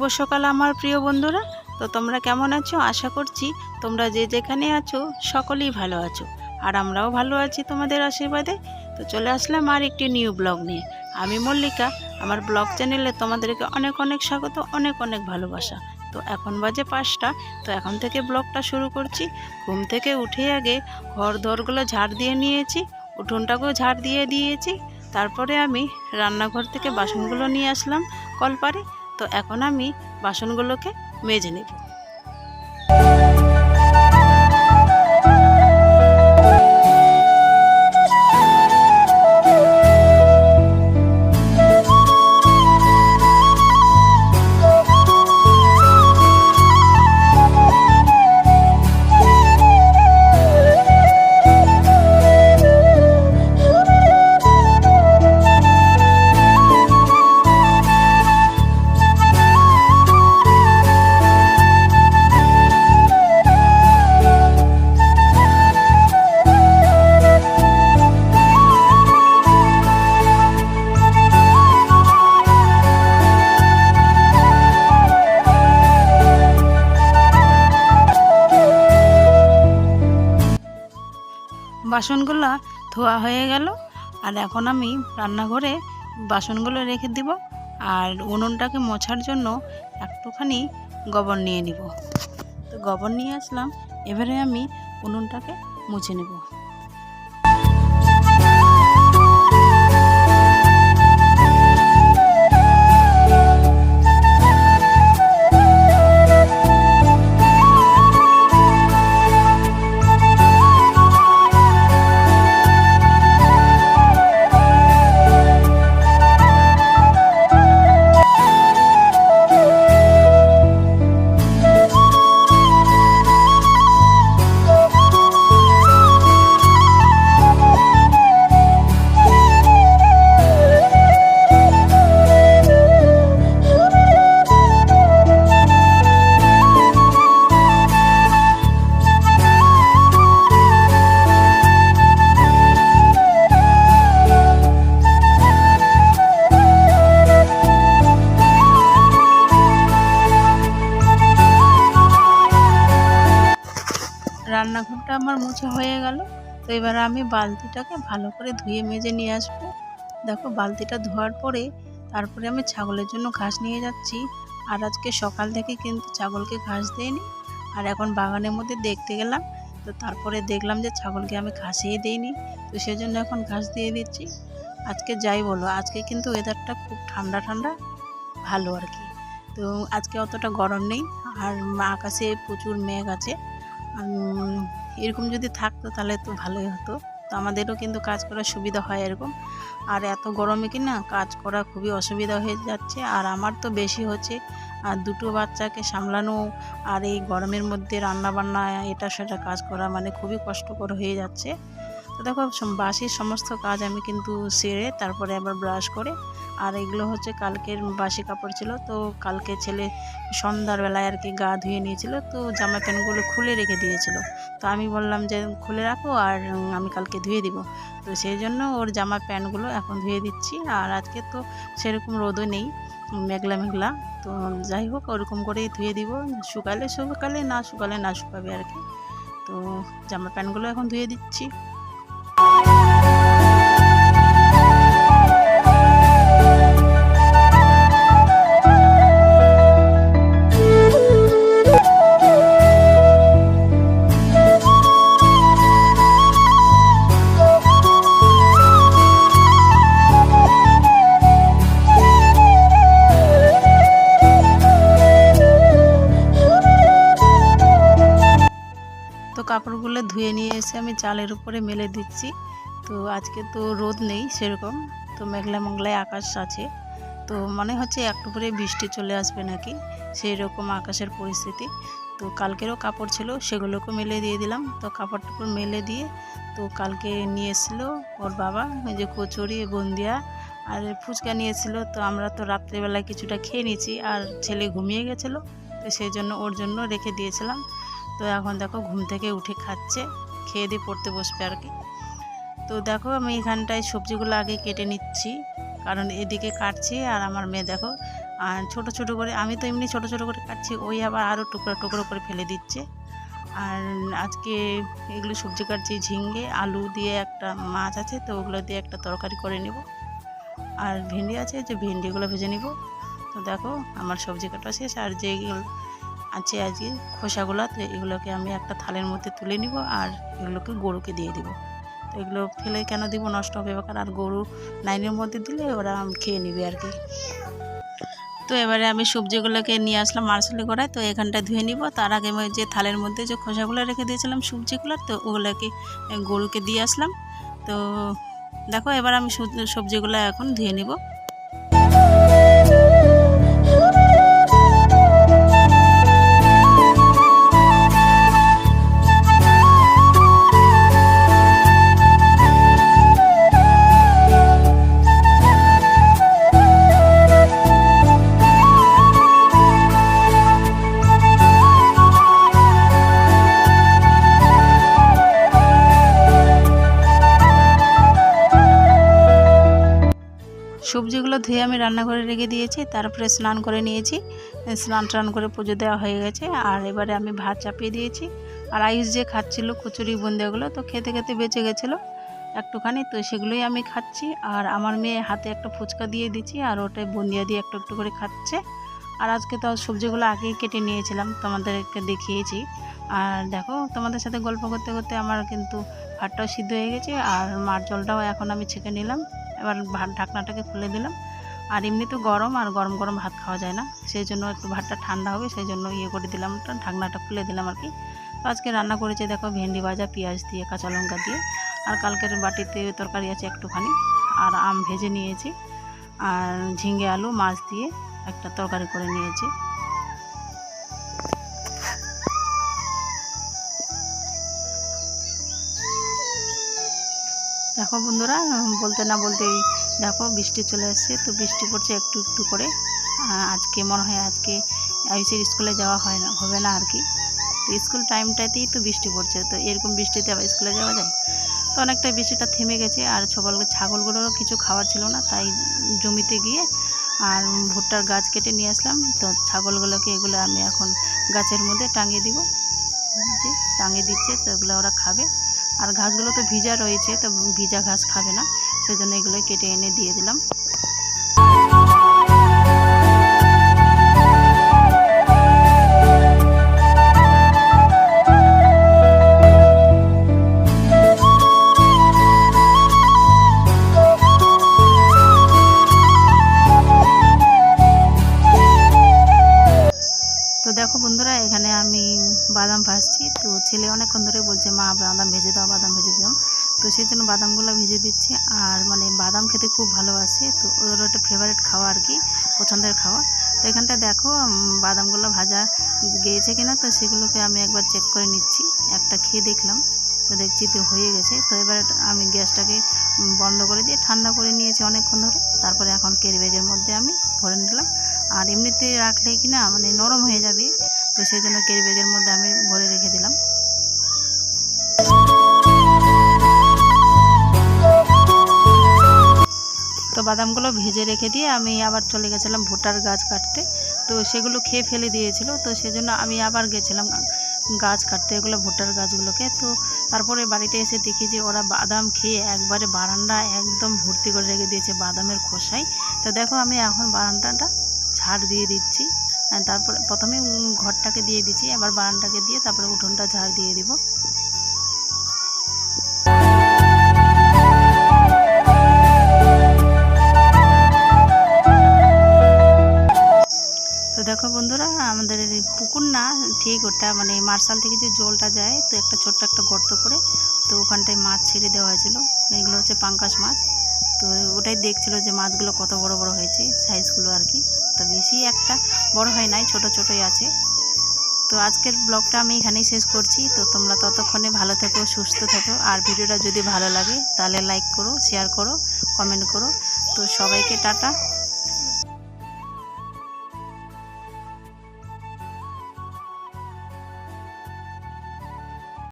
শুভ সকাল আমার প্রিয় বন্ধুরা। তো তোমরা কেমন আছো? আশা করছি তোমরা যে যেখানে আছো সকলেই ভালো আছো। আর আমরাও ভালো আছি তোমাদের আশীর্বাদে। তো চলে আসলাম আর একটি নিউ ব্লগ নিয়ে। আমি মল্লিকা, আমার ব্লগ চ্যানেলে তোমাদেরকে অনেক অনেক স্বাগত, অনেক অনেক ভালোবাসা। তো এখন বাজে পাঁচটা, তো এখন থেকে ব্লগটা শুরু করছি। ঘুম থেকে উঠে আগে ঘর দরগুলো ঝাড় দিয়ে নিয়েছি, উঠোনটাকেও ঝাড় দিয়ে দিয়েছি। তারপরে আমি রান্নাঘর থেকে বাসনগুলো নিয়ে আসলাম কলপারে। তো এখন আমি বাসনগুলোকে মেজে নেব। বাসনগুলো ধোয়া হয়ে গেল। আর এখন আমি রান্নাঘরে বাসনগুলো রেখে দিব আর উনুনটাকে মোছার জন্য একটুখানি গোবর নিয়ে নিব। তো গোবর নিয়ে আসলাম, এবারে আমি উনুনটাকে মুছে নেব। মুছে হয়ে গেল। তো এবার আমি বালতিটাকে ভালো করে ধুয়ে মেজে নিয়ে আসব। দেখো বালতিটা ধোয়ার পরে তারপরে আমি ছাগলের জন্য ঘাস নিয়ে যাচ্ছি। আর আজকে সকাল থেকে কিন্তু ছাগলকে ঘাস দেয়নি আর এখন বাগানের মধ্যে দেখতে গেলাম। তো তারপরে দেখলাম যে ছাগলকে আমি ঘাসিয়ে দিইনি। তো সেজন্য এখন ঘাস দিয়ে দিচ্ছি। আজকে যাই বলো, আজকে কিন্তু ওয়েদারটা খুব ঠান্ডা ঠান্ডা, ভালো আর কি। তো আজকে অতটা গরম নেই। আর আকাশে প্রচুর মেঘ আছে। এরকম যদি থাকতো তাহলে তো ভালোই হতো। তো আমাদেরও কিন্তু কাজ করার সুবিধা হয় এরকম। আর এত গরমে কি না কাজ করা খুবই অসুবিধা হয়ে যাচ্ছে। আর আমার তো বেশি হচ্ছে, আর দুটো বাচ্চাকে সামলানো আর এই গরমের মধ্যে রান্না বান্না এটা সেটা কাজ করা মানে খুবই কষ্টকর হয়ে যাচ্ছে। তো দেখো বাসির সমস্ত কাজ আমি কিন্তু সেরে তারপরে আবার ব্রাশ করে, আর এগুলো হচ্ছে কালকের বাসি কাপড় ছিল, তো কালকে ছেলে সন্ধ্যার বেলায় আর কি গা ধুয়ে নিয়েছিল, তো জামা প্যান্টগুলো খুলে রেখে দিয়েছিল। তো আমি বললাম যে খুলে রাখো আর আমি কালকে ধুয়ে দিব। তো সেই জন্য ওর জামা প্যান্টগুলো এখন ধুয়ে দিচ্ছি, আর আজকে তো সেরকম রোদও নেই মেঘলা মেঘলা। তো যাই হোক, ওরকম করেই ধুয়ে দিব, শুকালে শুকালে, না শুকালে না শুকাবে আর কি। তো জামা প্যান্টগুলো এখন ধুয়ে দিচ্ছি। তো কাপড়গুলো ধুয়ে নিয়ে এসে আমি চালের উপরে মেলে দিচ্ছি। তো আজকে তো রোদ নেই সেরকম, তো মেঘলা মেঘলায় আকাশ আছে। তো মনে হচ্ছে একটু পরে বৃষ্টি চলে আসবে নাকি সেই রকম আকাশের পরিস্থিতি। তো কালকেরও কাপড় ছিল সেগুলোকে মেলে দিয়ে দিলাম। তো কাপড় মেলে দিয়ে তো কালকে নিয়ে এসেছিল ওর বাবা, ওই যে কচুরি, বন্দিয়া, আর ফুচকা নিয়েছিল তো আমরা তো রাত্রেবেলায় কিছুটা খেয়ে নিয়েছি, আর ছেলে ঘুমিয়ে গেছিল, তো সেই জন্য ওর জন্য রেখে দিয়েছিলাম। তো এখন দেখো ঘুম থেকে উঠে খাচ্ছে, খেয়ে দিয়ে পড়তে বসবে আর কি। তো দেখো আমি এখানটায় সবজিগুলো আগে কেটে নিচ্ছি, কারণ এদিকে কাটছি আর আমার মেয়ে দেখো আর ছোট ছোট করে, আমি তো এমনি ছোট ছোট করে কাটছি, ওই আবার আরও টুকরো টুকরো করে ফেলে দিচ্ছে। আর আজকে এগুলো সবজি কাটছি ঝিঙ্গে আলু দিয়ে একটা মাছ আছে, তো ওগুলো দিয়ে একটা তরকারি করে নেব। আর ভেন্ডি আছে যে ভেন্ডিগুলো ভেজে নিব। তো দেখো আমার সবজি কাটা শেষ, আর যেগুলো আছে আজকে খোসাগুলো, তো এগুলোকে আমি একটা থালের মধ্যে তুলে নিব আর এগুলোকে গরুকে দিয়ে দিব। তো এগুলো ফেলে কেন দিব? নষ্ট হবে বেকার আর গরু লাইনের মধ্যে দিলে ওরা খেয়ে নিবে আর কি। তো এবারে আমি সবজিগুলোকে নিয়ে আসলাম মার্শালি করায় তো এখানটা ধুয়ে নিব। তার আগে আমি যে থালের মধ্যে যে খোসাগুলো রেখে দিয়েছিলাম সবজিগুলো, তো ওগুলোকে গরুকে দিয়ে আসলাম। তো দেখো এবার আমি সবজিগুলো এখন ধুয়ে নিব। সবজিগুলো ধুয়ে আমি রান্নাঘরে রেখে দিয়েছি, তারপরে স্নান করে নিয়েছি। স্নান টান করে পুজো দেওয়া হয়ে গেছে, আর এবারে আমি ভাত চাপিয়ে দিয়েছি। আর আইস যে খাচ্ছিল কচুরি বুন্দিয়াগুলো তো খেতে খেতে বেঁচে গেছিল একটুখানি, তো সেগুলোই আমি খাচ্ছি। আর আমার মেয়ে হাতে একটা ফুচকা দিয়ে দিচ্ছি, আর ওটাই বুন্দিয়া দিয়ে একটু একটু করে খাচ্ছে। আর আজকে তো সবজিগুলো আগেই কেটে নিয়েছিলাম, তোমাদেরকে দেখিয়েছি। আর দেখো, তোমাদের সাথে গল্প করতে করতে আমার কিন্তু ভাতটাও সিদ্ধ হয়ে গেছে, আর মার জলটাও এখন আমি ছেঁকে নিলাম। এবার ভাত ঢাকনাটাকে খুলে দিলাম। আর এমনি তো গরম, আর গরম গরম ভাত খাওয়া যায় না। সেই জন্য একটু ভাতটা ঠান্ডা হবে, সেই জন্য ইয়ে করে দিলাম ঢাকনাটা খুলে দিলাম আর কি। তো আজকে রান্না করেছে দেখো ভেন্ডি ভাজা, পেঁয়াজ দিয়ে, কাঁচা লঙ্কা দিয়ে। আর কালকের বাটিতে তরকারি আছে একটুখানি। আর আম ভেজে নিয়েছি। আর ঝিঙে আলু, মাছ দিয়ে একটা তরকারি করে নিয়েছি। দেখো বন্ধুরা বলতে না বলতেই দেখো বৃষ্টি চলে এসছে, তো বৃষ্টি পড়ছে একটু একটু করে। আজকে মনে হয় আজকে আয়ুষের স্কুলে যাওয়া হয় না, হবে না আর কি। তো স্কুল টাইমটাতেই তো বৃষ্টি পড়ছে, তো এরকম বৃষ্টিতে আবার স্কুলে যাওয়া যায়? তো অনেকটা বৃষ্টিটা থেমে গেছে, আর সকল ছাগলগুলোরও কিছু খাবার ছিল না, তাই জমিতে গিয়ে আর ভুট্টার গাছ কেটে নিয়ে আসলাম। তো ছাগলগুলোকে এগুলো আমি এখন গাছের মধ্যে টাঙিয়ে দিব। যে টাঙিয়ে দিচ্ছে, তো এগুলো ওরা খাবে। আর ঘাসগুলো তো ভিজা রয়েছে, তো ভিজা ঘাস খাবে না। সেজন্য এগুলো কেটে এনে দিয়ে দিলাম। বাদাম ভাজছি। তো ছেলে অনেকক্ষণ ধরে বলছে, মা, বাদাম ভেজে দাও, বাদাম ভেজে দাও। তো সেই জন্য বাদামগুলো ভেজে দিচ্ছি। আর মানে বাদাম খেতে খুব ভালোবাসে। তো ওর একটা ফেভারিট খাওয়া আর কি, পছন্দের খাওয়া। তো এখানটা দেখো বাদামগুলো ভাজা গিয়েছে কিনা, তো সেগুলোকে আমি একবার চেক করে নিচ্ছি। একটা খেয়ে দেখলাম, তো দেখছি তো হয়ে গেছে। তো এবার আমি গ্যাসটাকে বন্ধ করে দিয়ে ঠান্ডা করে নিয়েছি অনেকক্ষণ ধরে। তারপরে এখন কেরি ব্যাগের মধ্যে আমি ভরে নিলাম। আর এমনিতে রাখলে কি না মানে নরম হয়ে যাবে। তো সেই জন্য কেরি ব্যাগের মধ্যে আমি ভরে রেখে দিলাম। তো বাদামগুলো ভেজে রেখে দিয়ে আমি আবার চলে গেছিলাম ভুট্টার গাছ কাটতে। তো সেগুলো খেয়ে ফেলে দিয়েছিল, তো সেজন্য আমি আবার গেছিলাম গাছ কাটতে এগুলো ভুট্টার গাছগুলোকে। তো তারপরে বাড়িতে এসে দেখি যে ওরা বাদাম খেয়ে একবারে বারান্দা একদম ভর্তি করে রেখে দিয়েছে বাদামের খোসায়। তো দেখো আমি এখন বারান্দাটা ঝাড় দিয়ে দিচ্ছি। তারপরে প্রথমে ঘরটাকে দিয়ে দিচ্ছি আবার বারান্দাকে দিয়ে তারপরে উঠোনটা ঝাড় দিয়ে দিব। তো দেখো বন্ধুরা, আমাদের পুকুর না, ঠিক ওটা মানে মার্শাল থেকে যে জলটা যায়, তো একটা ছোট্ট একটা গর্ত করে তো ওখানটায় মাছ ছেড়ে দেওয়া হয়েছিল। এইগুলো হচ্ছে পাঙ্কাশ মাছ। তো ওটাই দেখছিল যে মাছগুলো কত বড় বড় হয়েছে সাইজগুলো আর কি। তো বেশি একটা বড় হয় নাই, ছোট ছোটই আছে। তো আজকের ব্লগটা আমি এখানেই শেষ করছি। তো তোমরা ততক্ষণে ভালো থেকো, সুস্থ থেকো। আর ভিডিওটা যদি ভালো লাগে, তাহলে লাইক করো শেয়ার করো কমেন্ট করো। তো সবাইকে টাটা।